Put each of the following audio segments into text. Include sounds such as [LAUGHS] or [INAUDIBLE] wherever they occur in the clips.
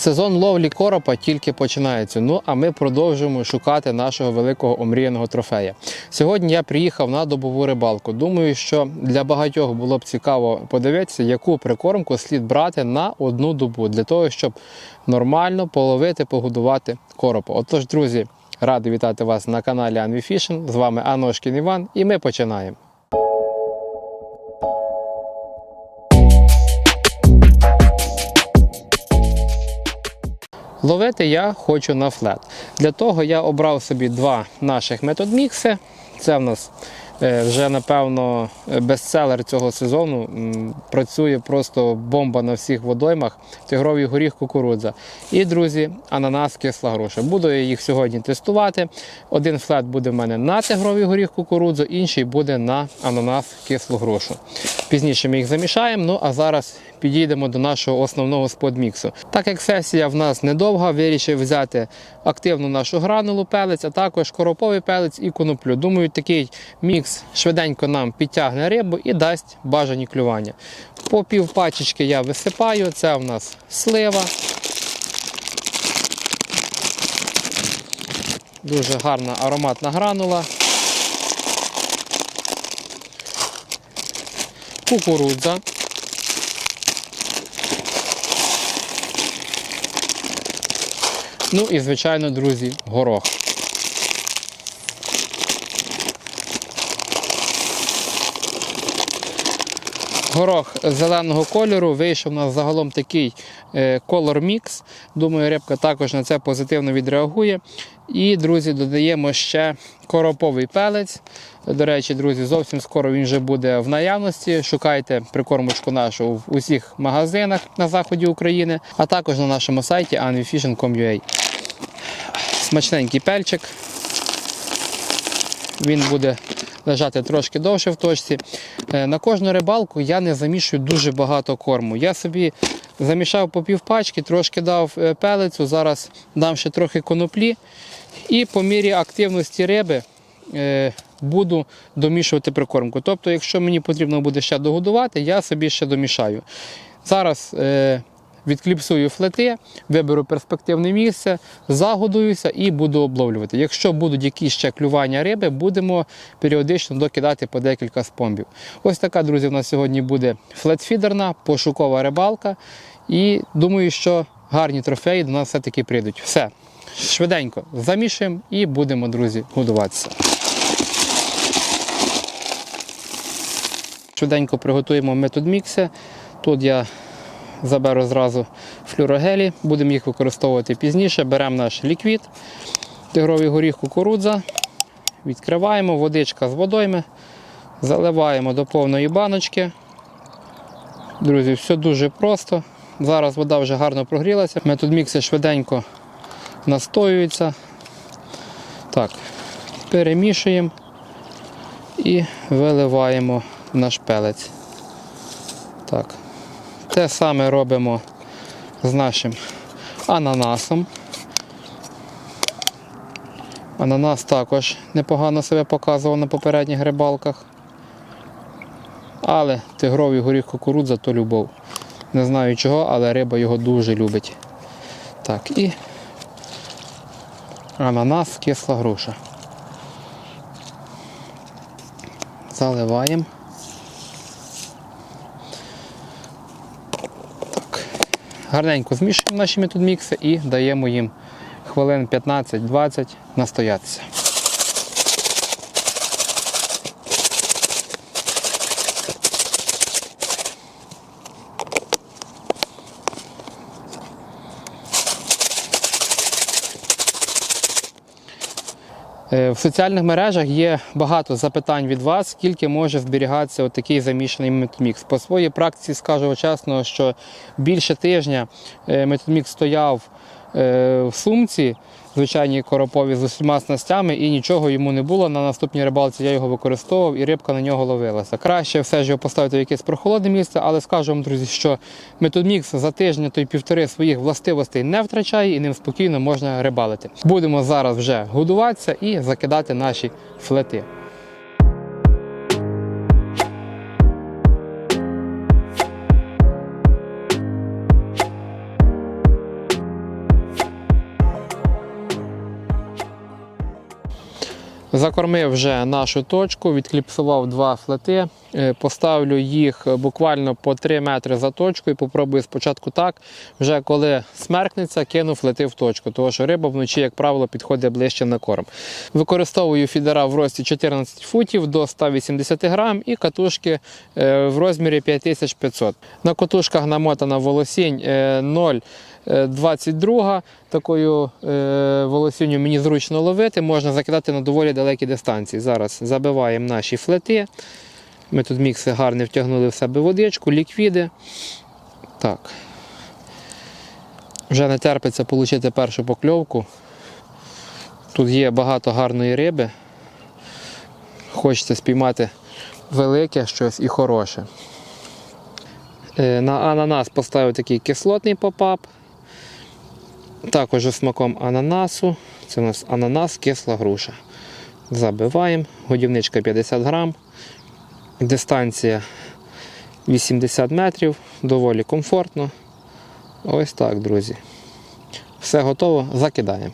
Сезон ловлі коропа тільки починається. Ну а ми продовжуємо шукати нашого великого омріяного трофея. Сьогодні я приїхав на добову рибалку. Думаю, що для багатьох було б цікаво подивитися, яку прикормку слід брати на одну добу для того, щоб нормально половити, погодувати коропа. Отож, друзі, радий вітати вас на каналі Fishing. З вами Аношкін Іван, і ми починаємо. Ловити я хочу на флет. Для того я обрав собі два наших методмікси. Це в нас е, вже, напевно, бестселер цього сезону. Працює просто бомба на всіх водоймах. Тигровий горіх кукурудза. І, друзі, ананас кисла груша. Буду я їх сьогодні тестувати. Один флет буде в мене на тигровий горіх кукурудзу, інший буде на ананас кислу грушу. Пізніше ми їх замішаємо. Ну а зараз підійдемо до нашого основного сподміксу. Так як сесія в нас недовга, вирішив взяти активну нашу гранулу пелець, а також короповий пелець і коноплю. Думаю, такий мікс швиденько нам підтягне рибу і дасть бажані клювання. По пів пачечки я висипаю. Це в нас слива. Дуже гарна ароматна гранула. Кукурудза. Ну і, звичайно, друзі, горох. Горох зеленого кольору вийшов у нас загалом такий е, колор мікс. Думаю, рибка також на це позитивно відреагує. І, друзі, додаємо ще короповий пелець. До речі, друзі, зовсім скоро він вже буде в наявності. Шукайте прикормочку нашу в усіх магазинах на заході України, а також на нашому сайті anvifishing.com.ua. Смачненький пельчик. Він буде лежати трошки довше в точці. Е, На кожну рибалку я не замішую дуже багато корму. Я собі замішав по півпачки, трошки дав пелицю, зараз дам ще трохи коноплі. І по мірі активності риби е, буду домішувати прикормку. Тобто, якщо мені потрібно буде ще догодувати, я собі ще домішаю. Зараз е, відкліпсую флети, виберу перспективне місце, загодуюся і буду обловлювати. Якщо будуть якісь ще клювання риби, будемо періодично докидати по декілька спомбів. Ось така, друзі, у нас сьогодні буде флетфідерна, пошукова рибалка. І думаю, що гарні трофеї до нас все-таки прийдуть. Все. Швиденько замішуємо і будемо, друзі, годуватися. Швиденько приготуємо метод мікси. Тут я заберу зразу флюрогелі, будемо їх використовувати пізніше. Беремо наш ліквід, тигровий горіх кукурудза, відкриваємо, водичка з водойми, заливаємо до повної баночки. Друзі, все дуже просто. Зараз вода вже гарно прогрілася. Метод мікси швиденько настоюється. Так, перемішуємо і виливаємо наш пелець. Так. Те саме робимо з нашим ананасом. Ананас також непогано себе показував на попередніх рибалках. Але тигровий горіх кукурудза то любов. Не знаю чого, але риба його дуже любить. Так, і ананас, кисла груша. Заливаємо. Гарненько змішуємо наші методмікси і даємо їм хвилин 15-20 настоятися. В соціальних мережах є багато запитань від вас, скільки може зберігатися такий замішаний методмікс. По своїй практиці скажу чесно, що більше тижня е, методмікс стояв е, в сумці, звичайній коропові з усіма снастями, і нічого йому не було. На наступній рибалці я його використовував і рибка на нього ловилася. Краще все ж його поставити в якесь прохолодне місце, але скажу вам, друзі, що методмікс за тиждень то й півтори своїх властивостей не втрачає і ним спокійно можна рибалити. Будемо зараз вже годуватися і закидати наші флети. Закормив вже нашу точку, відкліпсував два флети. Е, Поставлю їх буквально по 3 метри за точку і попробую спочатку так. Вже коли смеркнеться, кину флети в точку, тому що риба вночі, як правило, підходить ближче на корм. Використовую фідера в рості 14 футів до 180 грам і катушки е, в розмірі 5500. На катушках намотана волосінь е, 0,22. Такою е, волосінню мені зручно ловити, можна закидати на доволі далекі дистанції. Зараз забиваємо наші флети. Ми тут мікси гарно втягнули в себе водичку, ліквіди. Так. Вже не терпиться отримати першу покльовку. Тут є багато гарної риби. Хочеться спіймати велике щось і хороше. Е, На ананас поставив такий кислотний попап. Також зі смаком ананасу. Це у нас ананас, кисла груша. Забиваємо. Годівничка 50 грам. Дистанція 80 метрів, доволі комфортно. Ось так, друзі. Все готово, закидаємо.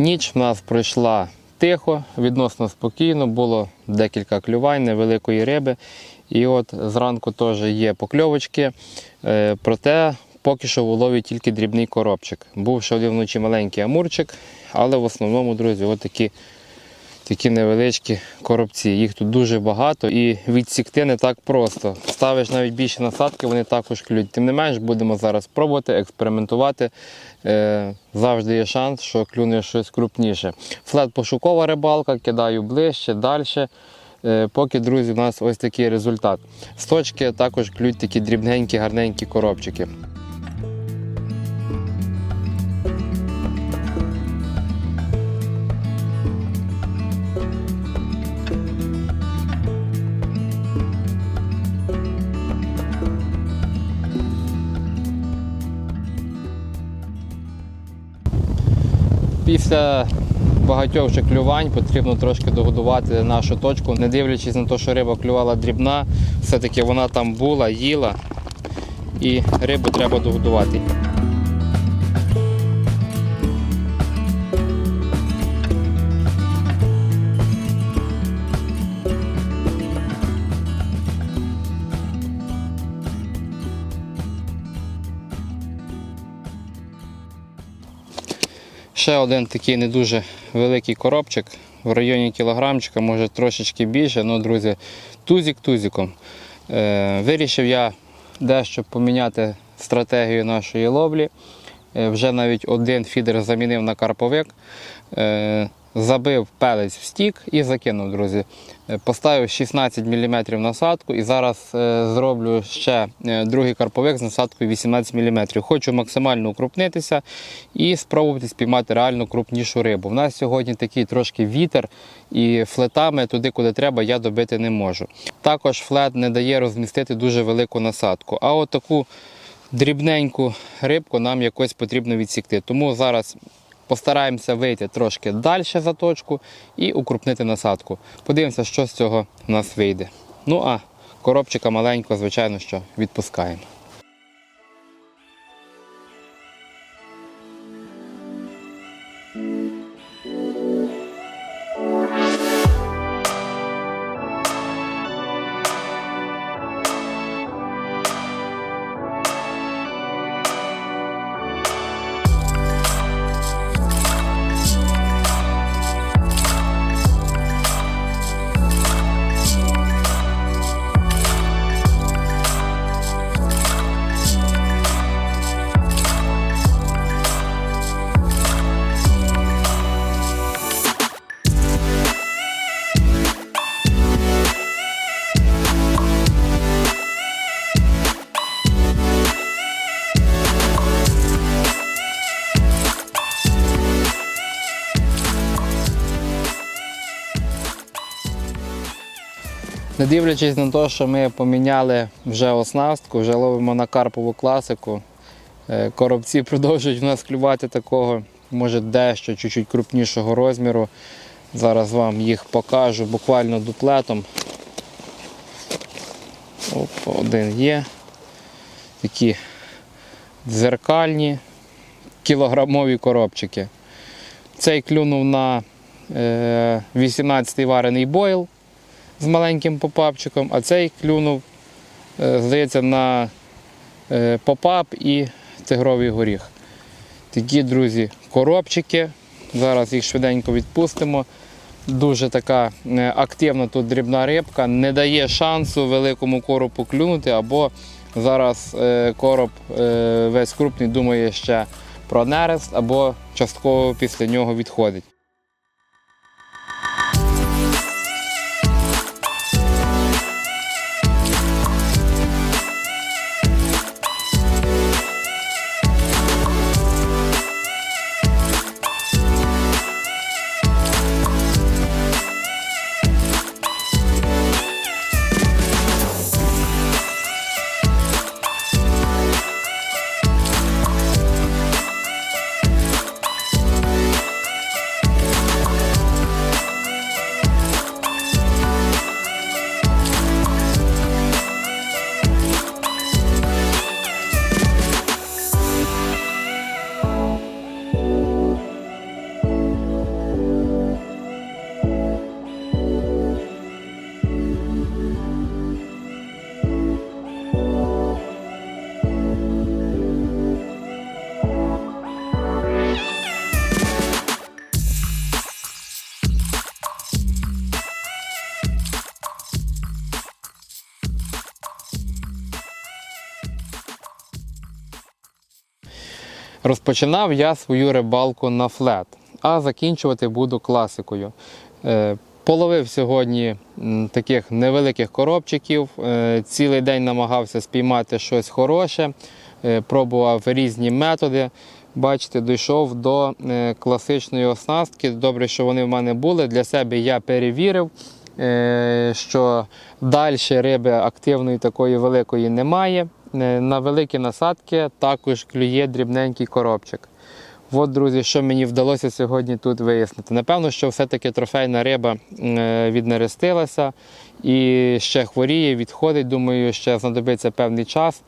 Ніч в нас пройшла тихо, відносно спокійно, було декілька клювань, невеликої риби. І от зранку теж є покльовочки. Е, Проте поки що в улові тільки дрібний коробчик. Був ще вночі маленький амурчик, але в основному, друзі, от такі, такі невеличкі коробці. Їх тут дуже багато і відсікти не так просто. Ставиш навіть більше насадки, вони також клюють. Тим не менш, будемо зараз пробувати, експериментувати. Е, завжди є шанс, що клюне щось крупніше. Флет пошукова рибалка, кидаю ближче, далі. Е, Поки, друзі, у нас ось такий результат. З точки також клюють такі дрібненькі, гарненькі коробчики. Після багатьох вже клювань потрібно трошки догодувати нашу точку, не дивлячись на те, що риба клювала дрібна, все-таки вона там була, їла і рибу треба догодувати. Ще один такий не дуже великий коробчик в районі кілограмчика, може трошечки більше. Ну, друзі, тузик тузиком. Е, вирішив я дещо поміняти стратегію нашої ловлі. Е, вже навіть один фідер замінив на карповик. Забив пелець в стік і закинув, друзі. Е, Поставив 16 мм насадку і зараз е, зроблю ще е, другий карповик з насадкою 18 мм. Хочу максимально укрупнитися і спробувати спіймати реально крупнішу рибу. У нас сьогодні такий трошки вітер, і флетами туди, куди треба, я добити не можу. Також флет не дає розмістити дуже велику насадку. А от таку дрібненьку рибку нам якось потрібно відсікти. Тому зараз постараємося вийти трошки далі за точку і укрупнити насадку. Подивимося, що з цього в нас вийде. Ну а коробчика маленького, звичайно, що відпускаємо. Не дивлячись на те, що ми поміняли вже оснастку, вже ловимо на карпову класику. е, Коробці [LAUGHS] продовжують в нас клювати такого, може дещо чуть-чуть крупнішого розміру. Зараз вам їх покажу буквально дуплетом. Оп, один є. Такі дзеркальні кілограмові коробчики. Цей клюнув на е, 18-й варений бойл з маленьким попапчиком, а цей клюнув, е, здається, на е, попап і тигровий горіх. Такі, друзі, коробчики. Зараз їх швиденько відпустимо. Дуже така е, активна тут дрібна рибка, не дає шансу великому коропу клюнути, або зараз короб весь крупний думає ще про нерест, або частково після нього відходить. Розпочинав я свою рибалку на флет, а закінчувати буду класикою. Е, Половив сьогодні таких невеликих коробчиків. е, Цілий день намагався спіймати щось хороше, е, пробував різні методи. Бачите, дійшов до класичної оснастки. Добре, що вони в мене були. Для себе я перевірив, що далі риби активної такої великої немає. Е, На великі насадки також клює дрібненький коробчик. От, друзі, що мені вдалося сьогодні тут вияснити. Напевно, що все-таки трофейна риба е, віднерестилася і ще хворіє, відходить. Думаю, ще знадобиться певний час.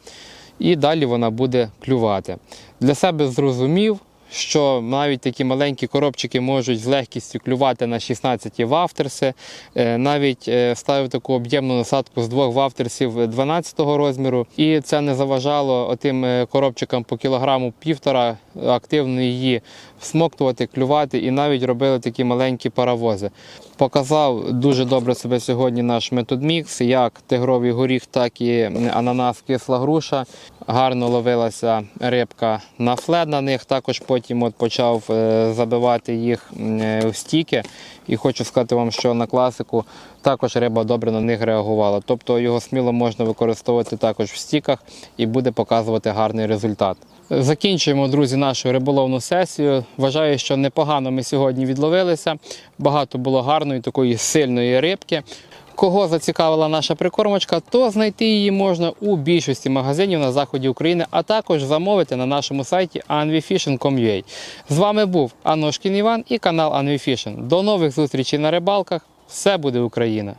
І далі вона буде клювати. Для себе зрозумів, що навіть такі маленькі коробчики можуть з легкістю клювати на 16 вафтерси. Е, Навіть е, ставив таку об'ємну насадку з двох вафтерсів 12 розміру, і це не заважало отим е, коробчикам по кілограму півтора активно її всмоктувати, клювати, і навіть робили такі маленькі паровози. Показав дуже добре себе сьогодні наш метод мікс, як тигровий горіх, так і ананас кисла груша. Гарно ловилася рибка на флет на них. Також потім от почав е, забивати їх е, в стіки. І хочу сказати вам, що на класику також риба добре на них реагувала. Тобто його сміло можна використовувати також в стіках і буде показувати гарний результат. Закінчуємо, друзі, нашу риболовну сесію. Вважаю, що непогано ми сьогодні відловилися. Багато було гарної такої сильної рибки. Кого зацікавила наша прикормочка, то знайти її можна у більшості магазинів на заході України, а також замовити на нашому сайті anvifishing.com.ua. З вами був Аношкін Іван і канал Anvifishing. До нових зустрічей на рибалках. Все буде Україна!